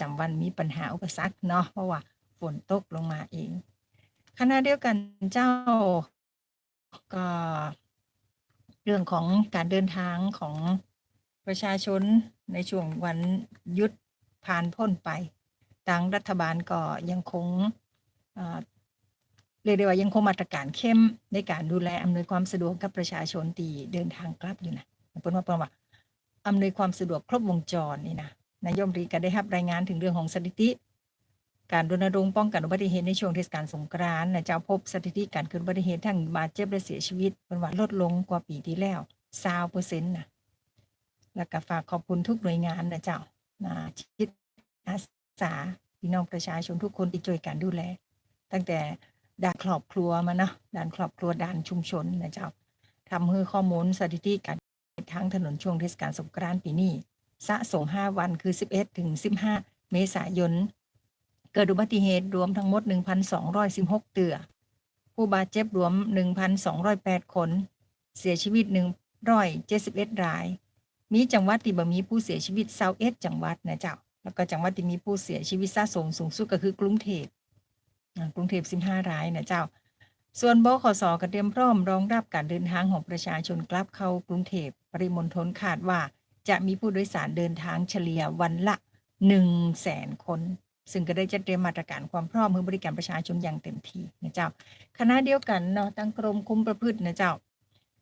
จำวันมีปัญหาอุปสรรคเนาะเพราะว่าฝนตกลงมาเองขณะเดียวกันเจ้าก็เรื่องของการเดินทางของประชาชนในช่วงวันยุดผ่านพ้นไปทางรัฐบาลก็ยังคงเรียกได้ว่ายังคงมาตรการเข้มในการดูแลอำนวยความสะดวกกับประชาชนที่เดินทางกลับอยู่นะเปิ้นว่าเปิ้นว่าอำนวยความสะดวกครบวงจรนี่นะ นายกรัฐมนตรีก็ได้รับรายงานถึงเรื่องของสถิติ การรณรงค์ป้องกันอุบัติเหตุในช่วงเทศกาลสงกรานต์นะเจ้าพบสถิติการเกิดอุบัติเหตุทั้งบาดเจ็บและเสียชีวิตเป็นว่าลดลงกว่าปีที่แล้ว20%นต์นะแล้วก็ฝากขอบคุณทุกหน่วยงานนะเจ้านะจิตอาสาพี่น้องประชาชนทุกคนที่ช่วยกันดูแล ตั้งแต่ด้านครอบครัวมาเนาะด้านครอบครัวด้านชุมชนนะเจ้าทำให้ข้อมูลสถิติการทางถนนช่วงเทศกาลสงกรานต์ปีนี้ สะสม5วันคือ 11ถึง15 เมษายน เกิดอุบัติเหตุรวมทั้งหมด 1,216 เตือ ผู้บาดเจ็บรวม 1,208 คน เสียชีวิต 171 ราย มีจังหวัดที่บ่มีผู้เสียชีวิต21จังหวัดนะเจ้า แล้วก็จังหวัดที่มีผู้เสียชีวิตสะสมสูงสุดก็คือกรุงเทพอ่ากรุงเทพ15 รายนะเจ้า ส่วนบขสก็เตรียมพร้อมรองรับการเดินทางของประชาชนกลับเข้ากรุงเทพปริมณฑลคาดว่า จะมีผู้โดยสารเดินทางเฉลี่ยวันละ1 0 0 0 0แสนคน ซึ่งก็ได้จัดเตรียมมาตรการความพร้อมเพื่อบริการประชาชนอย่างเต็มที่นะเจ้าคณะเดียวกันเนาะตั้งกรมคุมประพฤตินะเจ้า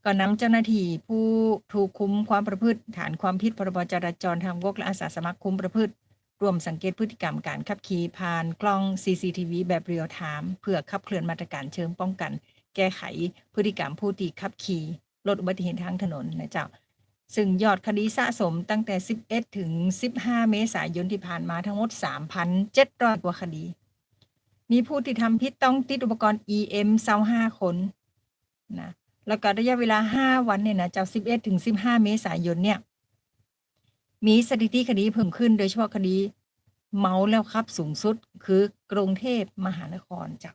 ก็นำเจ้าหน้าที่ผู้ถูกคุมความประพฤติ ฐานความผิดพรบจราจรทางบกและอาสาสมัครคุมประพฤติรวมสังเกตพฤติกรรมการขับขี่ผ่านกล้อง CCTV แบบเรียลไทม์เพื่อขับเคลื่อนมาตรการเชิงป้องกัน แก้ไขพฤติกรรมผู้ที่ขับขี่ลดอุบัติเหตุทางถนนนะเจ้า ซึ่งยอดคดีสะสมตั้งแต่ 11 ถึง 15 เมษายนที่ผ่านมาทั้งหมด 3,700 กว่าคดี มีผู้ที่ทำผิดต้องติดอุปกรณ์ EM 25คนนะแล้วก็ระยะเวลา 5 วันเนี่ยนะจาก 11 ถึง 15 เมษายนเนี่ย มีสถิติคดีเพิ่มขึ้นโดยเฉพาะคดีเมาแล้วครับสูงสุดคือกรุงเทพมหานครจ้ะ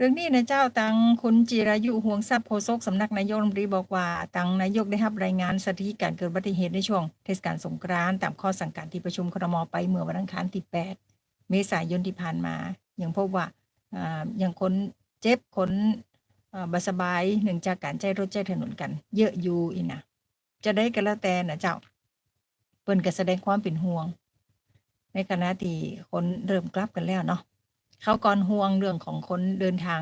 เรื่องนี้นะเจ้าตังคุณจิรายุห่วงทรัพย์โฆษกสำนักนายกรัฐมนตรีบอกว่าตังนายกได้รับรายงานสถิติการเกิดอุบัติเหตุในช่วงเทศกาลสงกรานต์ตามข้อสั่งการที่ประชุมครมไปเมื่อวันอังคารที่ 8 เมษายนที่ผ่านมา ยังพบว่าอ่ายังคนเจ็บคนอ่าสบายเนื่งจากการใช้รถใช้ถนนกัน เยอะอยู่อีนะจะได้กันแล้วแต่นะเจ้าเปิ้นก็แสดงความเป็นห่วง ในขณะที่คนเริ่มกลับกันแล้วเนาะ เขาก่อนห่วงเรื่องของคนเดินทาง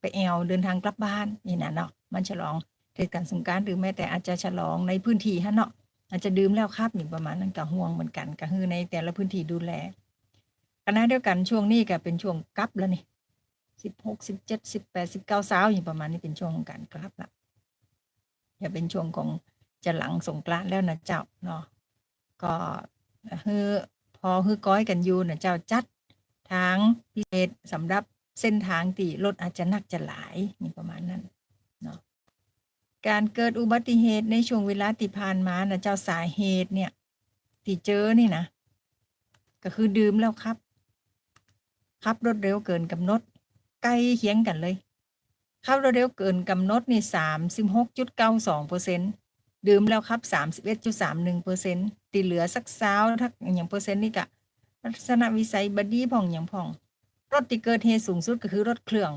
ไปแอวเดินทางกลับบ้านนี่นะเนาะมันฉลองเทศกาลสงกานต์หรือแม้แต่อาจจะฉลองในพื้นที่ฮะเนาะอาจจะดื่มแล้วครับอย่างประมาณนั้นก็ห่วงเหมือนกันก็คือในแต่ละพื้นที่ดูแลขณะเดียวกันช่วงนี้ก็เป็นช่วงกลับแล้วนี่สิบหกสิบเจ็ดสิบแปดสิบเก้าสาวอย่างประมาณนี้เป็นช่วงของการกลับละอย่าเป็นช่วงของจะหลังสงกรานต์แล้วนะเจ้าเนาะก็ฮือพอฮือก้อยกันอยู่นะเจ้าจัด ทางพิเศษสำหรับเส้นทางที่รถอาจจะหนักจะหลายนี่ประมาณนั้นเนาะการเกิดอุบัติเหตุในช่วงเวลาที่ผ่านมานะเจ้าสาเหตุเนี่ยที่เจอนี่นะก็คือดื่มแล้วครับขับรถเร็วเกินกำหนด ใกล้เคียงกันเลยขับรถเร็วเกินกำหนดนี่สามสิบหกจุดเก้าสองเปอร์เซ็นต์ดื่มแล้วครับสามสิบเอ็ดจุดสามหนึ่งเปอร์เซ็นต์ตีเหลือสักสาวทักอย่างเปอร์เซ็นต์นี่กะ ลักษณะวิสัยบดีพ่องอย่างพ่อง รถที่เกิดเหตุสูงสุดก็คือรถเครื่อง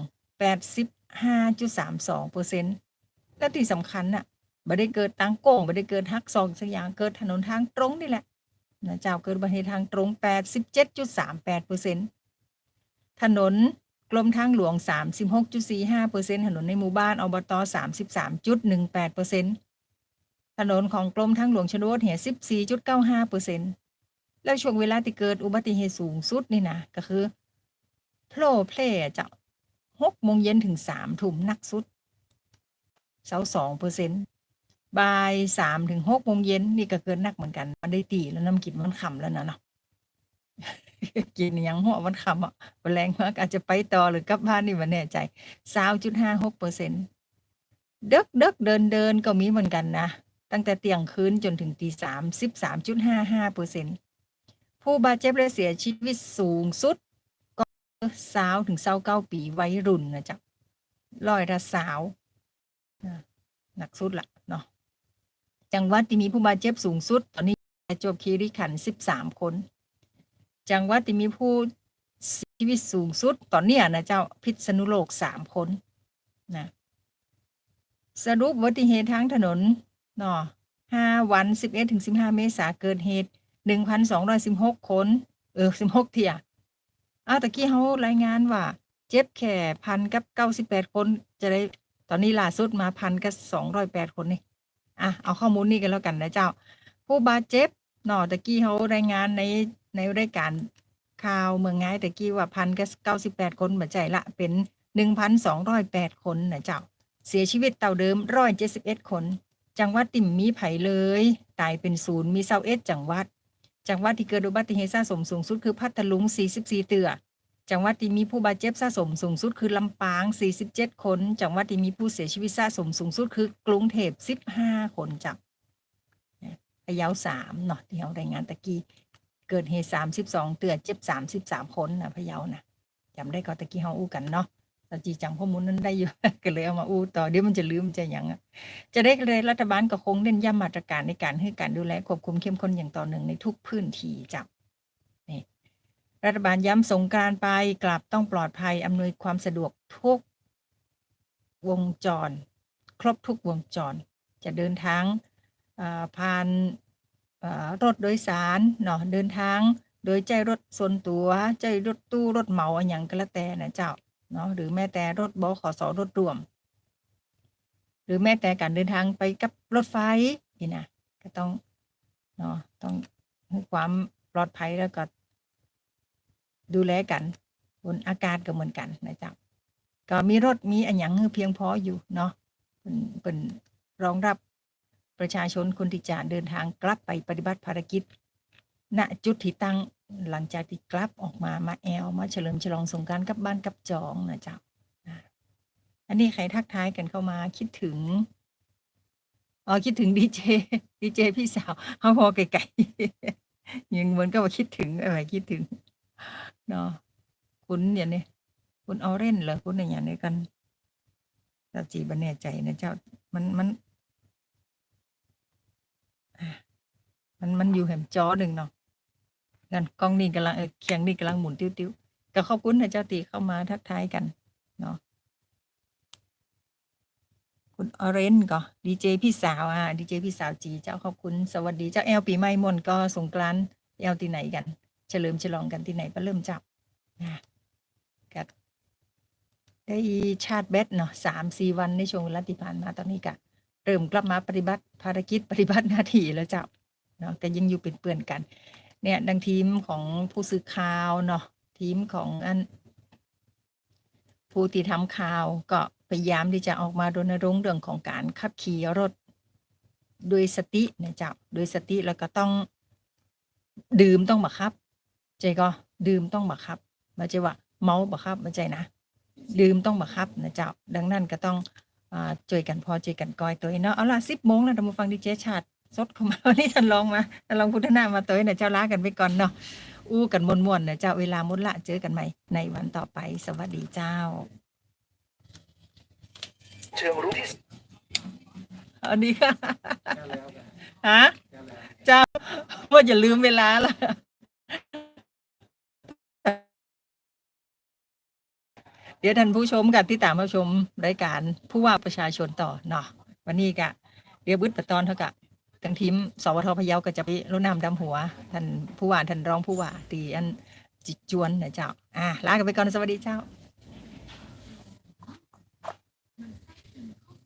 85.32เปอร์เซ็นต์และที่สำคัญน่ะบ่ได้เกิดตังโก้งบ่ได้เกิดฮักซองสักอย่างเกิดถนนทางตรงนี่แหละนะเจ้าเกิดอุบัติเหตุทางตรง 87.38เปอร์เซ็นต์ถนนกรมทางหลวง 36.45เปอร์เซ็นต์ถนนในหมู่บ้านอบต 33.18เปอร์เซ็นต์ถนนของกรมทางหลวงชนบทเหีย14.95เปอร์เซ็นต์ แล้วช่วงเวลาที่เกิดอุบัติเหตุสูงสุดนี่นะก็คือโผล่เพลจะหกโมงเย็นถึงสามทุ่มนักสุดเสาสองเปอร์เซ็นต์บ่ายสามถึงหกโมงเย็นนี่ก็เกินนักเหมือนกัน มันได้ตีแล้วน้ำกินมันขำแล้วนะเนาะกินยังหัวมันขำอะแรงมากอาจจะไปต่อหรือกลับบ้านนี่มันแน่ใจสาวจุดห้าหกเปอร์เซ็นต์เด็กเด็กเดินเดินก็มีเหมือนกันนะ ตั้งแต่เที่ยงคืนจนถึงตีสามสิบสามจุดห้าห้าเปอร์เซ็นต์ ผู้บาดเจ็บและเสียชีวิตสูงสุด ก็สาวถึงเศร้าเก้าปีวัยรุ่นนะจ๊ะร้อยละสาวหนักสุดละเนาะจังหวัดที่มีผู้บาดเจ็บสูงสุด ตอนนี้จวบคีรีขันธ์13คน จังหวัดที่มีผู้เสียชีวิตสูงสุด ตอนเนี้ยนะเจ้าพิษณุโลก3คนนะสรุปอุบัติเหตุทางถนนเนาะ5วัน11ถึง15เมษาเกิดเหตุ 1,216คนเออ16เที่ยอ้าวตะกี้เขารายงานว่า เจ็บแค่พันกับเก้าสิบแปดคนจะได้ตอนนี้ล่าสุดมาพันกับสองร้อยแปดคนนี่อะเอาข้อมูลนี้กันแล้วกันนะเจ้า ผู้บาดเจ็บเนาะตะกี้เขารายงานในในรายการข่าวเมืองง่ายตะกี้ว่าพันกับเก้าสิบแปดคนมาใจละเป็นหนึ่งพันสองร้อยแปดคนนะเจ้า เสียชีวิตเต่าเดิมร้อยเจ็ดสิบเอ็ดคน จังหวัดติ่มมีไผ่เลย ตายเป็นศูนย์มีเศร้าเอ็ดจังหวัด จังหวัดที่เกิดอุบัติเหตุสะสมสูงสุดคือพัทลุง 44 เตือจังหวัดที่มีผู้บาดเจ็บสะสมสูงสุดคือลำปาง 47 คน จังหวัดที่มีผู้เสียชีวิตสะสมสูงสุดคือกรุงเทพ 15 คนจ้ะพะเยาสามเนาะที่เรารายงานตะกี้ เกิดเหตุ 32 เตือเจ็บ 33 คนนะพะเยานะจำได้ก็ตะกี้เฮาอู้กันเนาะ จีจังข้อมูลนั้นได้อยู่ ก็เลยเอามาอู้ต่อเดี๋ยวมันจะลืมจะหยังอะจะได้เลยรัฐบาลก็คงเน้นย้ำมาตรการในการให้การดูแลควบคุมเข้มข้นอย่างต่อเนื่องในทุกพื้นที่จ้ะนี่รัฐบาลย้ำสงการไปกลับต้องปลอดภัยอำนวยความสะดวกทุกวงจร ครบทุกวงจร จะเดินทางผ่านรถโดยสารเนาะเดินทางโดยใจรถส่วนตัวใจรถตู้รถเหมาอนอย่างก็แล้วแต่นะเจ้า เนาะหรือแม้แต่รถบขสรถรวม หรือแม้แต่การเดินทางไปกับรถไฟนี่นะก็ต้องเนาะต้องให้ความปลอดภัยแล้วก็ดูแลกันบนอากาศก็เหมือนกันนะจ๊ะก็มีรถมีอันยังเพียงพออยู่เนาะเป็นเป็นรองรับประชาชนคนที่จะเดินทางกลับไปปฏิบัติภารกิจ ณจุดที่ตั้ง หลังจากที่กลับออกมามาแอลมาเฉลิมฉลองสงการกับบ้านกับจองนะจ๊ะอันนี้ใครทักทายกันเข้ามาคิดถึงอ๋อคิดถึงดีเจดีเจพี่สาวเขาพอไกลๆยังเหมือนกับว่าคิดถึงอะไรคิดถึงเนาะคุณอย่างนี้คุณเออเรนเหรอคุณอะไรอย่างนี้กันเราจีบันแน่ใจนะเจ้ามันมันมันมันอยู่แหมจอหนึ่งเนาะ งั้นกล้องนี่กำลังเออเคียงนี่กำลังหมุนติ้วๆก็ขอบคุณนะเจ้าตีเข้ามาทักทายกันเนาะคุณออเรนก็ดีเจพี่สาวอะดีเจพี่สาวจีเจ้าขอบคุณสวัสดีเจ้าแอลปีใหม่มนก็สงกรานต์แอลที่ไหนกัน เฉลิมฉลองกันที่ไหนก็เริ่มจับนะกับได้ชาติแบตเนาะสามสี่วันในช่วงเวลาที่ผ่านมาตอนนี้ก็เริ่มกลับมาปฏิบัติภารกิจปฏิบัติหน้าที่แล้วเจ้าเนาะก็ยังอยู่เป็นเปื่อนกัน เนี่ยดังทีมของผู้สื่อข่าวเนาะทีมของอันผู้ที่ทำข่าวก็พยายามที่จะออกมารณรงค์เรื่องของการขับขี่รถด้วยสตินะจ๊ะโดยสติแล้วก็ต้องดื่มต้องบังคับ ใจก็ดื่มต้องบังคับม่ใช่ว่าเมาบังคับม่ใช่นะ ดื่มต้องบังคับนะจ๊ะดังนั้นก็ต้องอ่าช่วยกันพอช่วยกันกอยตัวเองเนาะเอาล่ะสิบโมงแล้วเรามาฟังดีเจชาติ สดเข้ามาวันนี้ท่านลองมาท่านลองพุทธนามาเตัวเองนะเจ้าลากันไปก่อนเนาะอู้กันมวนๆนะเจ้าเวลามุดละเจอกันใหม่ ในวันต่อไป สวัสดีเจ้าเชิงรุกที่อันนี้ค่ะฮะเจ้าว่าอย่าลืมเวลาละเดี๋ยวท่านผู้ชมกับที่ตามมาชมรายการผู้ว่าประชาชนต่อเนาะวันนี้กะเดี๋ยวบึดประตอนเท่ากับ ทางทีมสวทพะเยาก็จะไปรดน้ำดำหัวท่านผู้ว่าท่านรองผู้ว่าตีอันจิตจวนนะเจ้าอะลากันไปก่อนสวัสดีเจ้า